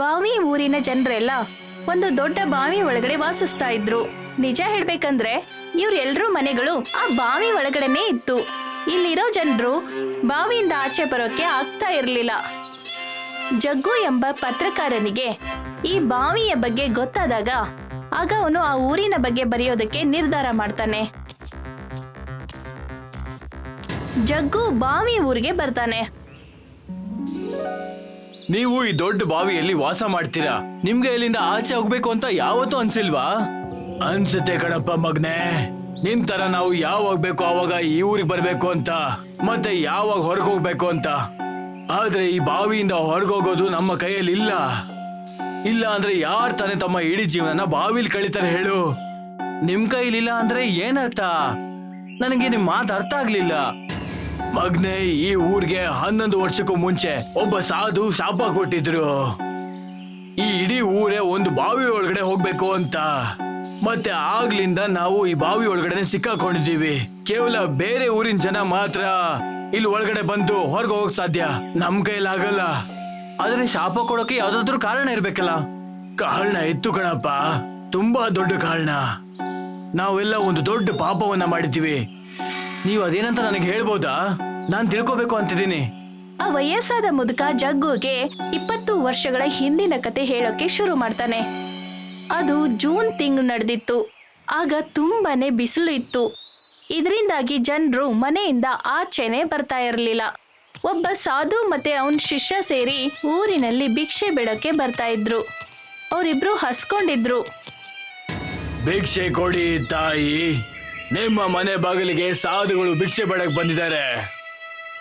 ಬಾವಿ ಊರಿನ ಜನರೆಲ್ಲ ಒಂದು ದೊಡ್ಡ ಬಾವಿ ಒಳಗಡೆ ವಾಸಿಸ್ತಾ ಇದ್ರು. ನಿಜ ಹೇಳ್ಬೇಕಂದ್ರೆ ಇವ್ರೆಲ್ರೂ ಮನೆಗಳು ಆ ಬಾವಿ ಒಳಗಡೆನೆ ಇತ್ತು. ಇಲ್ಲಿರೋ ಜನರು ಬಾವಿಯಿಂದ ಆಚೆ ಬರೋಕೆ ಆಗ್ತಾ ಇರಲಿಲ್ಲ. ಜಗ್ಗು ಎಂಬ ಪತ್ರಕಾರನಿಗೆ ಈ ಬಾವಿಯ ಬಗ್ಗೆ ಗೊತ್ತಾದಾಗ ಆಗ ಅವನು ಆ ಊರಿನ ಬಗ್ಗೆ ಬರೆಯೋದಕ್ಕೆ ನಿರ್ಧಾರ ಮಾಡ್ತಾನೆ. ಜಗ್ಗು ಬಾವಿ ಊರಿಗೆ ಬರ್ತಾನೆ. ನೀವು ಈ ದೊಡ್ಡ ಬಾವಿಯಲ್ಲಿ ವಾಸ ಮಾಡ್ತೀರಾ? ನಿಮ್ಗೆ ಇಲ್ಲಿಂದ ಆಚೆ ಹೋಗ್ಬೇಕು ಅಂತ ಯಾವತ್ತೂ ಅನ್ಸಿಲ್ವಾ? ಅನ್ಸುತ್ತೆ ಕಣಪ್ಪ ಮಗ್ನೆ. ನಿಮ್ ತರ ನಾವು ಯಾವಾಗ ಬೇಕು ಆವಾಗ ಈ ಊರಿಗೆ ಬರ್ಬೇಕು ಅಂತ, ಮತ್ತೆ ಯಾವಾಗ ಹೊರಗೆ ಹೋಗ್ಬೇಕು ಅಂತ. ಆದ್ರೆ ಈ ಬಾವಿಯಿಂದ ಹೊರಗೋಗೋದು ನಮ್ಮ ಕೈಯಲ್ಲಿ ಇಲ್ಲ. ಇಲ್ಲ ಅಂದ್ರೆ ಯಾರ್ ತಾನೇ ತಮ್ಮ ಇಡೀ ಜೀವನನ ಬಾವಿಲಿ ಕಳಿತಾರೆ ಹೇಳು. ನಿಮ್ ಕೈಲಿಲ್ಲ ಅಂದ್ರೆ ಏನರ್ಥ? ನನಗೆ ನಿಮ್ ಮಾತು ಅರ್ಥ ಆಗ್ಲಿಲ್ಲ. ಮಗ್ನೆ, ಈ ಊರ್ಗೆ ಹನ್ನೊಂದು ವರ್ಷಕ್ಕೂ ಮುಂಚೆ ಒಬ್ಬ ಸಾಧು ಶಾಪ ಕೊಟ್ಟಿದ್ರು. ಈ ಇಡೀ ಊರೇ ಒಂದು ಬಾವಿ ಒಳಗಡೆ ಹೋಗ್ಬೇಕು ಅಂತ. ಮತ್ತೆ ಆಗ್ಲಿಂದ ನಾವು ಈ ಬಾವಿ ಒಳಗಡೆ ಸಿಕ್ಕಾಕೊಂಡಿದ್ದೀವಿ. ಕೇವಲ ಬೇರೆ ಊರಿನ ಜನ ಮಾತ್ರ ಇಲ್ಲಿ ಒಳಗಡೆ ಬಂದು ಹೊರಗೆ ಹೋಗಕ್ ಸಾಧ್ಯ. ನಮ್ ಕೈಲಾಗಲ್ಲ ಆದ್ರೆ ಶಾಪ ಕೊಡೋಕೆ ಯಾವ್ದಾದ್ರು ಕಾರಣ ಇರ್ಬೇಕಲ್ಲ. ಕಾರಣ ಇತ್ತು ಕಣಪ್ಪ. ತುಂಬಾ ದೊಡ್ಡ ಕಾರಣ. ನಾವೆಲ್ಲ ಒಂದು ದೊಡ್ಡ ಪಾಪವನ್ನ ಮಾಡಿದ್ದೀವಿ. ನೀವು ಅದೇನಂತ ನನಗೆ ಹೇಳ್ಬೋದಾ? ನಾನ್ ತಿಳ್ಕೋಬೇಕು ಅಂತಿದ್ದೀನಿ. ಆ ವಯಸ್ಸಾದ ಮುದುಕ ಜಗ್ಗುಗೆ ಇಪ್ಪತ್ತು ವರ್ಷಗಳ ಹಿಂದಿನ ಕತೆ ಹೇಳೋಕೆ ಶುರು ಮಾಡ್ತಾನೆ. ಅದು ಜೂನ್ ತಿಂಗಳು ನಡೆದಿತ್ತು. ಆಗ ತುಂಬಾನೇ ಬಿಸಿಲು ಇತ್ತು. ಇದರಿಂದಾಗಿ ಜನರು ಮನೆಯಿಂದ ಆಚೆನೆ ಬರ್ತಾ ಇರಲಿಲ್ಲ. ಒಬ್ಬ ಸಾಧು ಮತ್ತೆ ಅವನ ಶಿಷ್ಯ ಸೇರಿ ಊರಿನಲ್ಲಿ ಭಿಕ್ಷೆ ಬಿಡೋಕೆ ಬರ್ತಾ ಇದ್ರು. ಅವರಿಬ್ರು ಹಸ್ಕೊಂಡಿದ್ರು. ಭಿಕ್ಷೆ ಕೊಡಿ ತಾಯಿ. ನಿಮ್ಮ ಮನೆ ಬಾಗಿಲಿಗೆ ಸಾಧುಗಳು ಭಿಕ್ಷೆ ಬೇಡಕ್ ಬಂದಿದ್ದಾರೆ.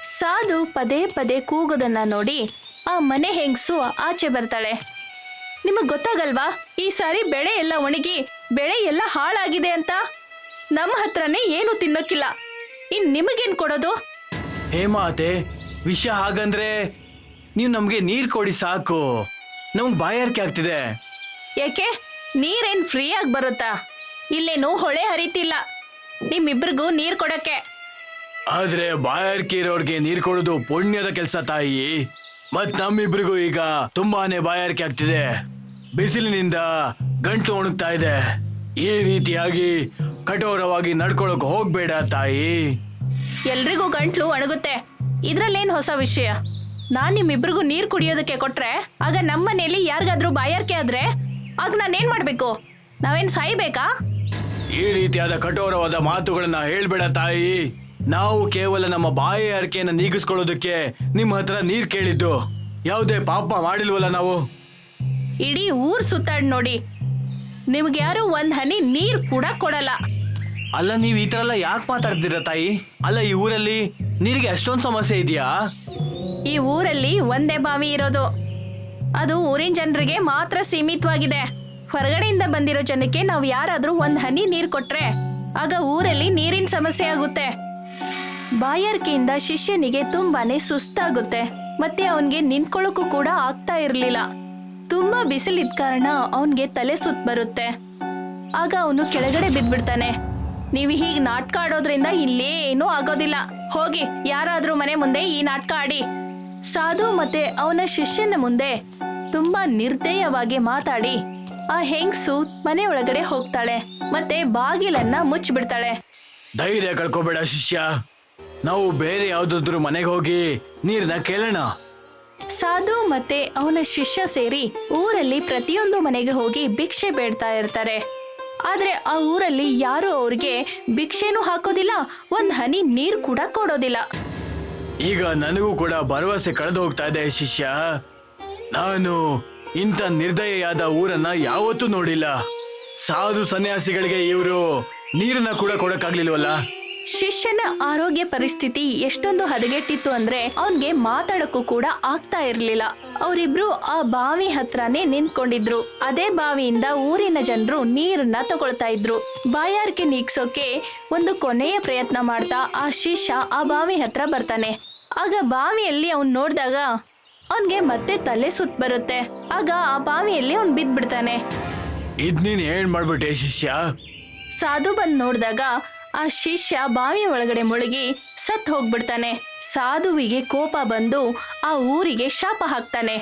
ಸಾಧು ಪದೇ ಪದೇ ಕೂಗೋದನ್ನ ನೋಡಿ ಆ ಮನೆ ಹೆಂಗಸು ಆಚೆ ಬರ್ತಾಳೆ. ನಿಮಗ್ ಗೊತ್ತಾಗಲ್ವಾ ಈ ಸಾರಿ ಬೆಳೆ ಎಲ್ಲ ಒಣಗಿ ಬೆಳೆ ಎಲ್ಲ ಹಾಳಾಗಿದೆ ಅಂತ? ನಮ್ಮ ಹತ್ರನೇ ಏನು ತಿನ್ನೋಕ್ಕಿಲ್ಲ. ಇನ್ ನಿಮಗೇನ್ ಕೊಡೋದು? ಹೇ ಮಾತೆ ವಿಷಯ ಹಾಗಂದ್ರೆ ನೀವು ನಮ್ಗೆ ನೀರ್ ಕೊಡಿ ಸಾಕು. ನಮ್ಗ್ ಬಾಯಾರಿಕೆ ಆಗ್ತಿದೆ. ಯಾಕೆ ನೀರೇನ್ ಫ್ರೀಯಾಗಿ ಬರುತ್ತಾ? ಇಲ್ಲೇನು ಹೊಳೆ ಹರಿತಿಲ್ಲ. ನಿಮ್ಮಿಬ್ರಿಗೂ ನೀರ್ ಕೊಡಕ್ಕೆ. ಆದ್ರೆ ಬಾಯಾರಿಕೆ ಇರೋರ್ಗೆ ನೀರ್ ಕೊಡೋದು ಪುಣ್ಯದ ಕೆಲಸ ತಾಯಿ. ಮತ್ ನಮ್ಮಿಬ್ರಿಗೂ ಈಗ ತುಂಬಾನೇ ಬಾಯಾರಿಕೆ ಆಗ್ತಿದೆ. ಬಿಸಿಲಿನಿಂದ ಗಂಟು ಒಣಗ್ತಾ ಇದೆ. ಈ ರೀತಿಯಾಗಿ ಕಠೋರವಾಗಿ ನಡ್ಕೊಳಕ್ ಹೋಗ್ಬೇಡ ತಾಯಿ. ಎಲ್ರಿಗೂ ಗಂಟ್ಲು ಒಣಗುತ್ತೆ. ಇದ್ರಲ್ಲೇನ್ ಹೊಸ ವಿಷಯ? ನಾನ್ ನಿಮ್ಮಿಬ್ರಿಗೂ ನೀರ್ ಕುಡಿಯೋದಕ್ಕೆ ಕೊಟ್ರೆ ಆಗ ನಮ್ಮ ಮನೇಲಿ ಯಾರಿಗಾದ್ರೂ ಬಾಯಾರಿಕೆ ಆದ್ರೆ ಆಗ ನಾನೇನ್ ಮಾಡ್ಬೇಕು? ನಾವೇನ್ ಸಾಯ್ಬೇಕಾ? ಈ ರೀತಿಯಾದ ಕಠೋರವಾದ ಮಾತುಗಳನ್ನ ಹೇಳ್ಬೇಡ ತಾಯಿ. ನಾವು ಕೇವಲ ನಮ್ಮ ಬಾಯಾರಿಕೆಯನ್ನ ನೀಗಿಸ್ಕೊಳ್ಳೋದಕ್ಕೆ ನಿಮ್ಮ ಹತ್ರ ನೀರ್ ಕೇಳಿದ್ದು. ಯಾವುದೇ ಪಾಪ ಮಾಡಿಲ್ವಲ್ಲ ನಾವು? ಇಡೀ ಊರ್ ಸುತ್ತಾಡ್ ನೋಡಿ. ನಿಮ್ಗೆ ಯಾರು ಒಂದ್ ಹನಿ ನೀರ್ ಕೂಡ ಕೊಡಲ್ಲ. ಅಲ್ಲ ನೀವು ಈ ತರ ಎಲ್ಲ ಯಾಕೆ ಮಾತಾಡ್ತೀರ ತಾಯಿ? ಅಲ್ಲ ಈ ಊರಲ್ಲಿ ನೀರಿಗೆ ಅಷ್ಟೊಂದು ಸಮಸ್ಯೆ ಇದೆಯಾ? ಈ ಊರಲ್ಲಿ ಒಂದೇ ಬಾವಿ ಇರೋದು. ಅದು ಊರಿನ ಜನರಿಗೆ ಮಾತ್ರ ಸೀಮಿತವಾಗಿದೆ. ಹೊರಗಡೆಯಿಂದ ಬಂದಿರೋ ಜನಕ್ಕೆ ನಾವು ಯಾರಾದ್ರೂ ಒಂದ್ ಹನಿ ನೀರ್ ಕೊಟ್ರೆ ಆಗ ಊರಲ್ಲಿ ನೀರಿನ ಸಮಸ್ಯೆ ಆಗುತ್ತೆ. ಬಾಯಾರಿಕೆಯಿಂದ ಶಿಷ್ಯನಿಗೆ ತುಂಬಾನೇ ಸುಸ್ತಾಗುತ್ತೆ. ಮತ್ತೆ ಅವನ್ಗೆ ನಿಂತ್ಕೊಳ್ಳೋಕು ಕೂಡ ಆಗ್ತಾ ಇರ್ಲಿಲ್ಲ. ತುಂಬಾ ಬಿಸಿಲಿದ ಕಾರಣ ಅವನ್ಗೆ ತಲೆ ಸುತ್ತ ಬರುತ್ತೆ. ಆಗ ಅವನು ಕೆಳಗಡೆ ಬಿದ್ಬಿಡ್ತಾನೆ. ನೀವು ಹೀಗ್ ನಾಟಕ ಆಡೋದ್ರಿಂದ ಇಲ್ಲೇನೂ ಆಗೋದಿಲ್ಲ. ಹೋಗಿ, ಯಾರಾದ್ರೂ ಮನೆ ಮುಂದೆ ಈ ನಾಟಕ ಆಡಿ. ಸಾಧು ಮತ್ತೆ ಅವನ ಶಿಷ್ಯನ ಮುಂದೆ ತುಂಬಾ ನಿರ್ದಯವಾಗಿ ಮಾತಾಡಿ. ಆ ಹೆಂಗ್ಸು ಮನೆ ಒಳಗಡೆ ಹೋಗ್ತಾಳೆ, ಮತ್ತೆ ಬಾಗಿಲನ್ನ ಮುಚ್ಚಿಬಿಡ್ತಾಳೆ. ಧೈರ್ಯ ಕಳ್ಕೊಬೇಡ ಶಿಷ್ಯ. ನಾವು ಬೇರೆ ಯಾವ್ದಾದ್ರು ಮನೆಗೆ ಹೋಗಿ ನೀರನ್ನ ಕೇಳೋಣ. ಸಾಧು ಮತ್ತೆ ಅವನ ಶಿಷ್ಯ ಸೇರಿ ಊರಲ್ಲಿ ಪ್ರತಿಯೊಂದು ಮನೆಗೆ ಹೋಗಿ ಭಿಕ್ಷೆ ಬೇಡ್ತಾ ಇರ್ತಾರೆ. ಆದ್ರೆ ಆ ಊರಲ್ಲಿ ಯಾರು ಅವ್ರಿಗೆ ಭಿಕ್ಷೆನೂ ಹಾಕೋದಿಲ್ಲ ಒಂದ್ ಹನಿ ನೀರ್ ಕೂಡ ಕೊಡೋದಿಲ್ಲ. ಈಗ ನನಗೂ ಕೂಡ ಭರವಸೆ ಕಳೆದು ಹೋಗ್ತಾ ಇದೆ ಶಿಷ್ಯ. ನಾನು ಇಂಥ ನಿರ್ದಯೆಯಾದ ಊರನ್ನ ಯಾವತ್ತೂ ನೋಡಿಲ್ಲ. ಸಾಧು ಸನ್ಯಾಸಿಗಳಿಗೆ ಇವರು ನೀರನ್ನ ಕೂಡ ಕೊಡಕ್ಕಾಗ್ಲಿಲ್ವಲ್ಲ? ಶಿಷ್ಯನ ಆರೋಗ್ಯ ಪರಿಸ್ಥಿತಿ ಎಷ್ಟೊಂದು ಹದಗೆಟ್ಟಿತ್ತು ಅಂದ್ರೆ ಅವನ್ಗೆ ಮಾತಾಡಕ್ಕೂ ಕೂಡ ಆಗ್ತಾ ಇರ್ಲಿಲ್ಲ. ಅವರಿಬ್ರು ಆ ಬಾವಿ ಹತ್ರನೇ ನಿಂತ್ಕೊಂಡಿದ್ರು. ಅದೇ ಬಾವಿಯಿಂದ ಊರಿನ ಜನರು ನೀರನ್ನ ತಗೊಳ್ತಾ ಇದ್ರು. ಬಾಯಾರಿಕೆ ನೀಗ್ಸೋಕೆ ಒಂದು ಕೊನೆಯ ಪ್ರಯತ್ನ ಮಾಡ್ತಾ ಆ ಶಿಷ್ಯ ಆ ಬಾವಿ ಹತ್ರ ಬರ್ತಾನೆ. ಆಗ ಬಾವಿಯಲ್ಲಿ ಅವ್ನ್ ನೋಡಿದಾಗ ಅವನ್ಗೆ ಮತ್ತೆ ತಲೆ ಸುತ್ತ ಬರುತ್ತೆ. ಆಗ ಆ ಬಾವಿಯಲ್ಲಿ ಅವ್ನ್ ಬಿದ್ದ್ಬಿಡ್ತಾನೆ ಇದ್ ನೀನ್ ಏನ್ ಮಾಡ್ಬಿಟ್ಟೆ ಶಿಷ್ಯ? ಸಾಧು ಬಂದ್ ನೋಡಿದಾಗ ಆ ಶಿಷ್ಯ ಬಾವಿಯ ಒಳಗಡೆ ಮುಳುಗಿ ಸತ್ ಹೋಗ್ಬಿಡ್ತಾನೆ. ಸಾಧುವಿಗೆ ಕೋಪ ಬಂದು ಆ ಊರಿಗೆ ಶಾಪ ಹಾಕ್ತಾನೆ.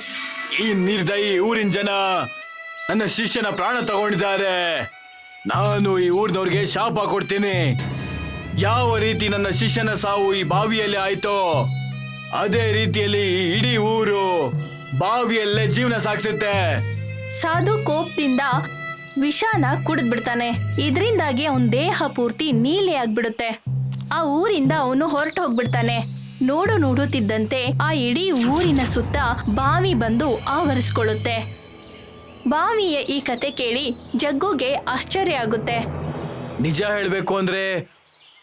ಈ ನಿರ್ದಯಿ ಊರಿನ ಜನ ನನ್ನ ಶಿಷ್ಯನ ಪ್ರಾಣ ತಗೊಂಡಿದ್ದಾರೆ. ನಾನು ಈ ಊರಿನವ್ರಿಗೆ ಶಾಪ ಕೊಡ್ತೀನಿ. ಯಾವ ರೀತಿ ನನ್ನ ಶಿಷ್ಯನ ಸಾವು ಈ ಬಾವಿಯಲ್ಲಿ ಆಯ್ತೋ ಅದೇ ರೀತಿಯಲ್ಲಿ ಈ ಇಡೀ ಊರು ಬಾವಿಯಲ್ಲೇ ಜೀವನ ಸಾಗಿಸುತ್ತೆ. ಸಾಧು ಕೋಪದಿಂದ ವಿಷಾನ ಕುಡಿದ್ಬಿಡ್ತಾನೆ ಇದರಿಂದಾಗಿ ಅವನ್ ದೇಹ ಪೂರ್ತಿ ನೀಲಿ ಆಗ್ಬಿಡುತ್ತೆ. ಆ ಊರಿಂದ ಅವನು ಹೊರಟು ಹೋಗ್ಬಿಡ್ತಾನೆ. ನೋಡು ನೋಡುತ್ತಿದ್ದಂತೆ ಆ ಇಡೀ ಊರಿನ ಸುತ್ತ ಬಾವಿ ಬಂದು ಆವರಿಸ್ಕೊಳ್ಳುತ್ತೆ. ಬಾವಿಯ ಈ ಕತೆ ಕೇಳಿ ಜಗ್ಗುಗೆ ಆಶ್ಚರ್ಯ ಆಗುತ್ತೆ. ನಿಜ ಹೇಳಬೇಕು ಅಂದ್ರೆ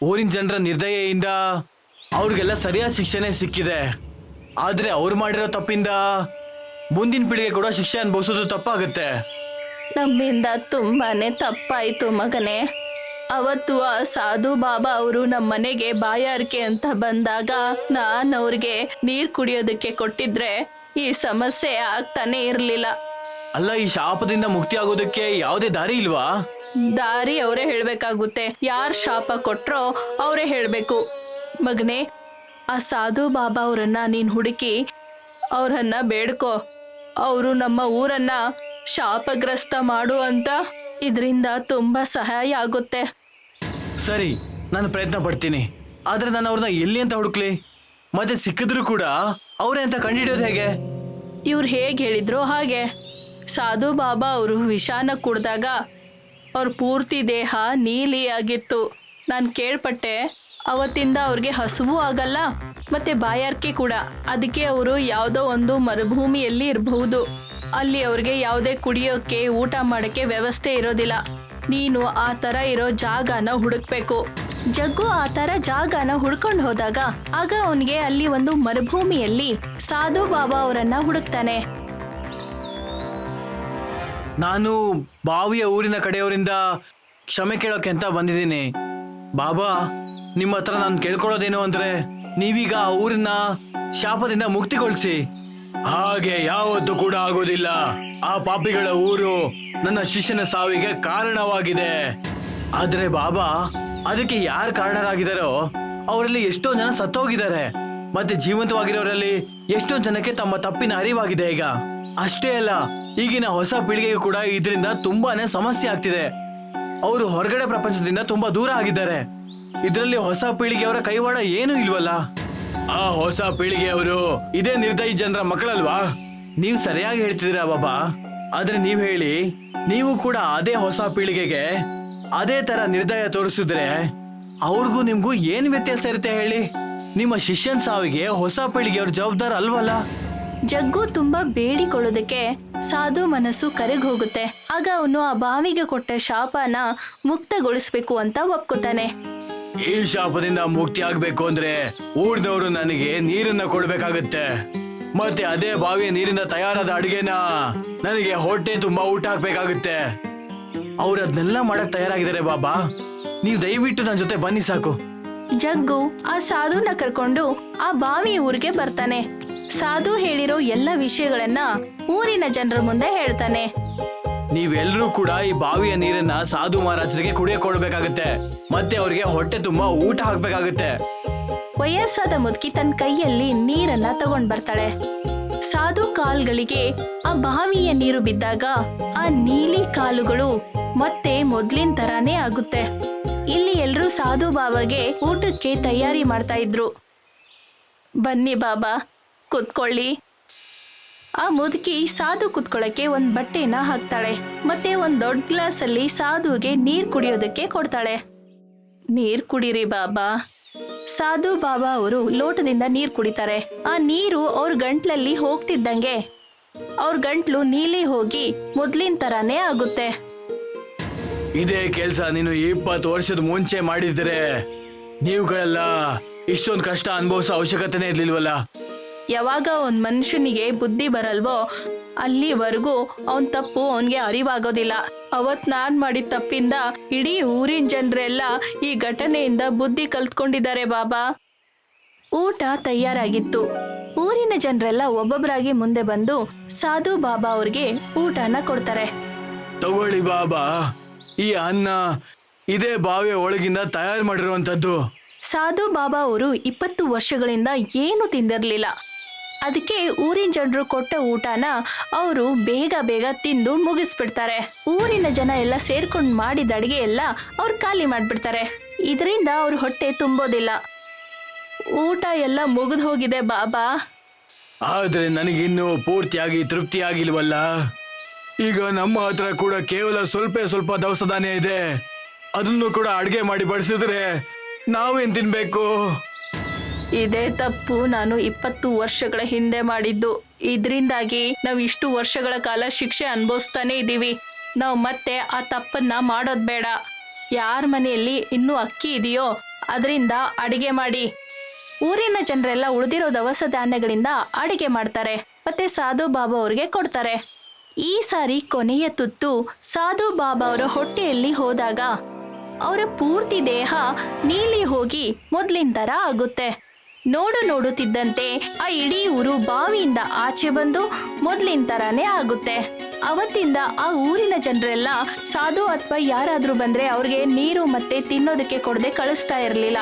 ಊರಿನ ಜನರ ನಿರ್ದಯೆಯಿಂದ ಅವ್ರಿಗೆಲ್ಲ ಸರಿಯಾದ ಶಿಕ್ಷೆನೇ ಸಿಕ್ಕಿದೆ. ಆದ್ರೆ ಅವ್ರು ಮಾಡಿರೋ ತಪ್ಪಿಂದ ಮುಂದಿನ ಪೀಳಿಗೆ ಕೂಡ ಶಿಕ್ಷೆ ಅನುಭವಿಸೋದು ತಪ್ಪಾಗುತ್ತೆ. ನಮ್ಮಿಂದ ತುಂಬಾನೇ ತಪ್ಪಾಯಿತು ಮಗನೇ. ಅವತ್ತು ಆ ಸಾಧು ಬಾಬಾ ಅವರು ನಮ್ಮ ಮನೆಗೆ ಬಾಯಾರಿಕೆ ಅಂತ ಬಂದಾಗ ನಾನು ಅವ್ರಿಗೆ ನೀರ್ ಕುಡಿಯೋದಕ್ಕೆ ಕೊಟ್ಟಿದ್ರೆ ಈ ಸಮಸ್ಯೆ ಆಗ್ತಾನೆ ಇರ್ಲಿಲ್ಲ. ಅಲ್ಲ ಈ ಶಾಪದಿಂದ ಮುಕ್ತಿ ಆಗೋದಕ್ಕೆ ಯಾವುದೇ ದಾರಿ ಇಲ್ವಾ? ದಾರಿ ಅವರೇ ಹೇಳ್ಬೇಕಾಗುತ್ತೆ. ಯಾರ್ ಶಾಪ ಕೊಟ್ರೋ ಅವರೇ ಹೇಳ್ಬೇಕು. ಮಗನೇ ಆ ಸಾಧು ಬಾಬಾ ಅವರನ್ನ ನೀನ್ ಹುಡುಕಿ ಅವ್ರನ್ನ ಬೇಡ್ಕೋ. ಅವರು ನಮ್ಮ ಊರನ್ನ ಶಾಪಗ್ರಸ್ತ ಮಾಡು ಅಂತ ಇದರಿಂದ ತುಂಬಾ ಸಹಾಯ ಆಗುತ್ತೆ. ಸರಿ ನಾನು ಪ್ರಯತ್ನ ಪಡ್ತೀನಿ. ಆದ್ರೆ ನಾನು ಅವ್ರನ್ನ ಎಲ್ಲಿ ಅಂತ ಹುಡುಕ್ಲಿ? ಮತ್ತೆ ಸಿಕ್ಕಿದ್ರು ಕೂಡ ಅವರೇ ಅಂತ ಕಂಡಿಡಿಯೋದು ಹೇಗೆ? ಇವ್ರು ಹೇಗೆ ಹೇಳಿದ್ರು ಹಾಗೆ. ಸಾಧು ಬಾಬಾ ಅವರು ವಿಷಾನ ಕುಡ್ದಾಗ ಅವ್ರ ಪೂರ್ತಿ ದೇಹ ನೀಲಿ ಆಗಿತ್ತು ನಾನು ಕೇಳ್ಪಟ್ಟೆ ಅವತ್ತಿಂದ ಅವ್ರಿಗೆ ಹಸುವು ಆಗಲ್ಲ ಮತ್ತೆ ಬಾಯಾರಿಕೆ ಕೂಡ. ಅದಕ್ಕೆ ಅವರು ಯಾವುದೋ ಒಂದು ಮರುಭೂಮಿಯಲ್ಲಿ ಇರಬಹುದು. ಅಲ್ಲಿ ಅವ್ರಿಗೆ ಯಾವುದೇ ಕುಡಿಯೋಕೆ, ಊಟ ಮಾಡೋಕ್ಕೆ ವ್ಯವಸ್ಥೆ ಇರೋದಿಲ್ಲ. ನೀನು ಆ ಥರ ಇರೋ ಜಾಗನ ಹುಡುಕ್ಬೇಕು. ಜಗ್ಗು ಆ ಥರ ಜಾಗನ ಹುಡ್ಕೊಂಡು ಹೋದಾಗ ಆಗ ಅವನಿಗೆ ಅಲ್ಲಿ ಒಂದು ಮರುಭೂಮಿಯಲ್ಲಿ ಸಾಧು ಬಾಬಾ ಅವರನ್ನ ಹುಡುಕ್ತಾನೆ. ನಾನು ಬಾವಿಯ ಊರಿನ ಕಡೆಯವರಿಂದ ಕ್ಷಮೆ ಕೇಳೋಕೆ ಅಂತ ಬಂದಿದ್ದೀನಿ. ಬಾಬಾ, ನಿಮ್ಮ ಹತ್ರ ನಾನು ಕೇಳ್ಕೊಳ್ಳೋದೇನು ಅಂದ್ರೆ ನೀವೀಗ ಆ ಊರಿನ ಶಾಪದಿಂದ ಮುಕ್ತಿಗೊಳಿಸಿ. ಹಾಗೆ ಯಾವತ್ತೂ ಕೂಡ ಆಗೋದಿಲ್ಲ ಆ ಪಾಪಿಗಳ ಊರು ನನ್ನ ಶಿಷ್ಯನ ಸಾವಿಗೆ ಕಾರಣವಾಗಿದೆ. ಆದ್ರೆ ಬಾಬಾ, ಅದಕ್ಕೆ ಯಾರು ಕಾರಣರಾಗಿದ್ದಾರೋ, ಅವರಲ್ಲಿ ಎಷ್ಟೋ ಜನ ಸತ್ತೋಗಿದ್ದಾರೆ. ಮತ್ತೆ ಜೀವಂತವಾಗಿರೋರಲ್ಲಿ ಎಷ್ಟೋ ಜನಕ್ಕೆ ತಮ್ಮ ತಪ್ಪಿನ ಅರಿವಾಗಿದೆ ಈಗ. ಅಷ್ಟೇ ಅಲ್ಲ, ಈಗಿನ ಹೊಸ ಪೀಳಿಗೆಗೆ ಕೂಡ ಇದರಿಂದ ತುಂಬಾನೇ ಸಮಸ್ಯೆ ಆಗ್ತಿದೆ. ಅವರು ಹೊರಗಡೆ ಪ್ರಪಂಚದಿಂದ ತುಂಬಾ ದೂರ ಆಗಿದ್ದಾರೆ. ಇದರಲ್ಲಿ ಹೊಸ ಪೀಳಿಗೆಯವರ ಕೈವಾಡ ಏನೂ ಇಲ್ವಲ್ಲ? ಆ ಹೊಸ ಪೀಳಿಗೆಯವರು ಇದೇ ನಿರ್ದಯಿ ಜನರ ಮಕ್ಕಳಲ್ವಾ? ನೀವು ಸರಿಯಾಗಿ ಹೇಳ್ತಿದ್ದೀರಾ ಬಾಬಾ? ಆದ್ರೆ ನೀವ್ ಹೇಳಿ ನೀವು ಕೂಡ ಅದೇ ಹೊಸ ಪೀಳಿಗೆಗೆ ಅದೇ ತರ ನಿರ್ದಯ ತೋರಿಸಿದ್ರೆ ಅವ್ರಿಗೂ ನಿಮ್ಗೂ ಏನ್ ವ್ಯತ್ಯಾಸ ಇರುತ್ತೆ ಹೇಳಿ? ನಿಮ್ಮ ಶಿಷ್ಯನ್ ಸಾವಿಗೆ ಹೊಸ ಪೀಳಿಗೆಯವ್ರ ಜವಾಬ್ದಾರ ಅಲ್ವಲ್ಲ? ಜಗ್ಗು ತುಂಬಾ ಬೇಡಿಕೊಳ್ಳೋದಕ್ಕೆ ಸಾಧು ಮನಸ್ಸು ಕರೆಗ್ ಹೋಗುತ್ತೆ. ಆಗ ಅವನು ಆ ಬಾವಿಗೆ ಕೊಟ್ಟ ಶಾಪನ ಮುಕ್ತಗೊಳಿಸ್ಬೇಕು ಅಂತ ಒಪ್ಕೋತಾನೆ. ಈ ಶಾಪದಿಂದ ಮುಕ್ತಿ ಆಗ್ಬೇಕು ಅಂದ್ರೆ ಊರ್ನವರು ನನಗೆ ನೀರನ್ನ ಕೊಡ್ಬೇಕಾಗತ್ತೆ. ಮತ್ತೆ ಅದೇ ಬಾವಿಯ ನೀರಿನ ತಯಾರಾದ ಅಡಿಗೆನ ನನಗೆ ಹೊಟ್ಟೆ ತುಂಬಾ ಊಟ ಹಾಕ್ಬೇಕಾಗುತ್ತೆ. ಅವ್ರು ಅದನ್ನೆಲ್ಲ ಮಾಡಕ್ ತಯಾರಾಗಿದ್ದಾರೆ ಬಾಬಾ. ನೀವು ದಯವಿಟ್ಟು ನನ್ನ ಜೊತೆ ಬನ್ನಿ ಸಾಕು. ಜಗ್ಗು ಆ ಸಾಧುನ ಕರ್ಕೊಂಡು ಆ ಬಾವಿ ಊರಿಗೆ ಬರ್ತಾನೆ. ಸಾಧು ಹೇಳಿರೋ ಎಲ್ಲ ವಿಷಯಗಳನ್ನ ಊರಿನ ಜನರ ಮುಂದೆ ಹೇಳ್ತಾನೆ. ನೀವೆಲ್ಲರೂ ಕೂಡ ಈ ಬಾವಿಯ ನೀರನ್ನ ಸಾಧು ಮಹಾರಾಜರಿಗೆ ಕುಡಿಯ ಕೊಡ್ಬೇಕಾಗತ್ತೆ. ಮತ್ತೆ ಅವರಿಗೆ ಹೊಟ್ಟೆ ತುಂಬಾ ಊಟ ಹಾಕ್ಬೇಕಾಗತ್ತೆ. ವಯಸ್ಸಾದ ಮುದುಕಿ ತನ್ನ ಕೈಯಲ್ಲಿ ನೀರನ್ನ ತಗೊಂಡ್ ಬರ್ತಾಳೆ. ಸಾಧು ಕಾಲ್ಗಳಿಗೆ ಆ ಬಾವಿಯ ನೀರು ಬಿದ್ದಾಗ ಆ ನೀಲಿ ಕಾಲುಗಳು ಮತ್ತೆ ಮೊದ್ಲಿನ ತರಾನೇ ಆಗುತ್ತೆ. ಇಲ್ಲಿ ಎಲ್ರೂ ಸಾಧು ಬಾಬಾಗೆ ಊಟಕ್ಕೆ ತಯಾರಿ ಮಾಡ್ತಾ ಇದ್ರು. ಬನ್ನಿ ಬಾಬಾ, ಕುತ್ಕೊಳ್ಳಿ. ಆ ಮುದುಕಿ ಸಾಧು ಕುತ್ಕೊಳ್ಳಕ್ಕೆ ಒಂದ್ ಬಟ್ಟೆನ ಹಾಕ್ತಾಳೆ. ಮತ್ತೆ ಒಂದ್ ದೊಡ್ಡ ಗ್ಲಾಸಲ್ಲಿ ಸಾಧುಗೆ ನೀರ್ ಕುಡಿಯೋದಕ್ಕೆ ಕೊಡ್ತಾಳೆ. ನೀರ್ ಕುಡೀರಿ ಬಾಬಾ. ಸಾಧು ಬಾಬಾ ಅವರು ಲೋಟದಿಂದ ನೀರ್ ಕುಡಿತಾರೆ. ಆ ನೀರು ಅವ್ರ ಗಂಟ್ಲಲ್ಲಿ ಹೋಗ್ತಿದ್ದಂಗೆ ಅವ್ರ ಗಂಟ್ಲು ನೀಲಿ ಹೋಗಿ ಮೊದ್ಲಿನ ತರಾನೇ ಆಗುತ್ತೆ. ಇದೇ ಕೆಲ್ಸ ನೀನು ಇಪ್ಪತ್ತು ವರ್ಷದ ಮುಂಚೆ ಮಾಡಿದ್ರೆ ನೀವುಗಳೆಲ್ಲ ಇಷ್ಟೊಂದು ಕಷ್ಟ ಅನುಭವಿಸೋ ಅವಶ್ಯಕತೆನೇ ಇರ್ಲಿಲ್ವಲ್ಲ? ಯಾವಾಗ ಒಂದು ಮನುಷ್ಯನಿಗೆ ಬುದ್ಧಿ ಬರಲ್ವೋ ಅಲ್ಲಿವರೆಗೂ ಅವನ್ ತಪ್ಪು ಅವನಿಗೆ ಅರಿವಾಗೋದಿಲ್ಲ. ಅವತ್ ನಾನ್ ಮಾಡಿದ ತಪ್ಪಿಂದ ಇಡೀ ಊರಿನ ಜನರೆಲ್ಲ ಈ ಘಟನೆಯಿಂದ ಬುದ್ಧಿ ಕಲ್ತ್ಕೊಂಡಿದ್ದಾರೆ ಬಾಬಾ. ಊಟ ತಯಾರಾಗಿತ್ತು. ಊರಿನ ಜನರೆಲ್ಲ ಒಬ್ಬೊಬ್ಬರಾಗಿ ಮುಂದೆ ಬಂದು ಸಾಧು ಬಾಬಾ ಅವ್ರಿಗೆ ಊಟನ ಕೊಡ್ತಾರೆ. ತಗೊಳ್ಳಿ ಬಾಬಾ ಈ ಅನ್ನ ಇದೇ ಬಾವಿಯ ಒಳಗಿಂದ ತಯಾರು ಮಾಡಿರುವಂತದ್ದು ಸಾಧು ಬಾಬಾ ಅವರು ಇಪ್ಪತ್ತು ವರ್ಷಗಳಿಂದ ಏನು ತಿಂದಿರಲಿಲ್ಲ. ಅದಕ್ಕೆ ಊರಿನ ಜನರು ಕೊಟ್ಟ ಊಟನ ಅವರು ಬೇಗ ಬೇಗ ತಿಂದು ಮುಗಿಸ್ಬಿಡ್ತಾರೆ. ಊರಿನ ಜನ ಎಲ್ಲ ಸೇರ್ಕೊಂಡು ಮಾಡಿದ ಅಡಿಗೆ ಎಲ್ಲ ಅವ್ರು ಖಾಲಿ ಮಾಡ್ಬಿಡ್ತಾರೆ. ಇದರಿಂದ ಅವ್ರ ಹೊಟ್ಟೆ ತುಂಬೋದಿಲ್ಲ. ಊಟ ಎಲ್ಲ ಮುಗಿದು ಹೋಗಿದೆ ಬಾಬಾ. ಆದ್ರೆ ನನಗಿನ್ನೂ ಪೂರ್ತಿಯಾಗಿ ತೃಪ್ತಿ ಆಗಿಲ್ವಲ್ಲ ಈಗ ನಮ್ಮ ಹತ್ರ ಕೂಡ ಕೇವಲ ಸ್ವಲ್ಪ ಸ್ವಲ್ಪ ದವಸ ಇದೆ. ಅದನ್ನು ಕೂಡ ಅಡಿಗೆ ಮಾಡಿ ಬಡಿಸಿದ್ರೆ ನಾವೇನ್ ತಿನ್ಬೇಕು? ಇದೇ ತಪ್ಪು. ನಾನು ಇಪ್ಪತ್ತು ವರ್ಷಗಳ ಹಿಂದೆ ಮಾಡಿದ್ದು. ಇದರಿಂದಾಗಿ ನಾವು ಇಷ್ಟು ವರ್ಷಗಳ ಕಾಲ ಶಿಕ್ಷೆ ಅನುಭವಿಸ್ತಾನೆ ಇದ್ದೀವಿ. ನಾವು ಮತ್ತೆ ಆ ತಪ್ಪನ್ನ ಮಾಡೋದು ಬೇಡ. ಯಾರ ಮನೆಯಲ್ಲಿ ಇನ್ನೂ ಅಕ್ಕಿ ಇದೆಯೋ ಅದರಿಂದ ಅಡಿಗೆ ಮಾಡಿ. ಊರಿನ ಜನರೆಲ್ಲ ಉಳಿದಿರೋ ದವಸ ಧಾನ್ಯಗಳಿಂದ ಅಡಿಗೆ ಮಾಡ್ತಾರೆ. ಮತ್ತೆ ಸಾಧು ಬಾಬಾ ಅವ್ರಿಗೆ ಕೊಡ್ತಾರೆ. ಈ ಸಾರಿ ಕೊನೆಯ ತುತ್ತು ಸಾಧು ಬಾಬಾ ಅವರ ಹೊಟ್ಟೆಯಲ್ಲಿ ಹೋದಾಗ ಅವರ ಪೂರ್ತಿ ದೇಹ ನೀಲಿ ಹೋಗಿ ಮೊದ್ಲಿನ ಥರ ಆಗುತ್ತೆ. ನೋಡು ನೋಡುತ್ತಿದ್ದಂತೆ ಆ ಇಡೀ ಊರು ಬಾವಿಯಿಂದ ಆಚೆ ಬಂದು ಮೊದ್ಲಿನ ತರಾನೇ ಆಗುತ್ತೆ. ಅವತ್ತಿಂದ ಆ ಊರಿನ ಜನರೆಲ್ಲ ಸಾಧು ಅಥವಾ ಯಾರಾದ್ರೂ ಬಂದ್ರೆ ಅವ್ರಿಗೆ ನೀರು ಮತ್ತೆ ತಿನ್ನೋದಕ್ಕೆ ಕೊಡದೆ ಕಳಿಸ್ತಾ ಇರಲಿಲ್ಲ.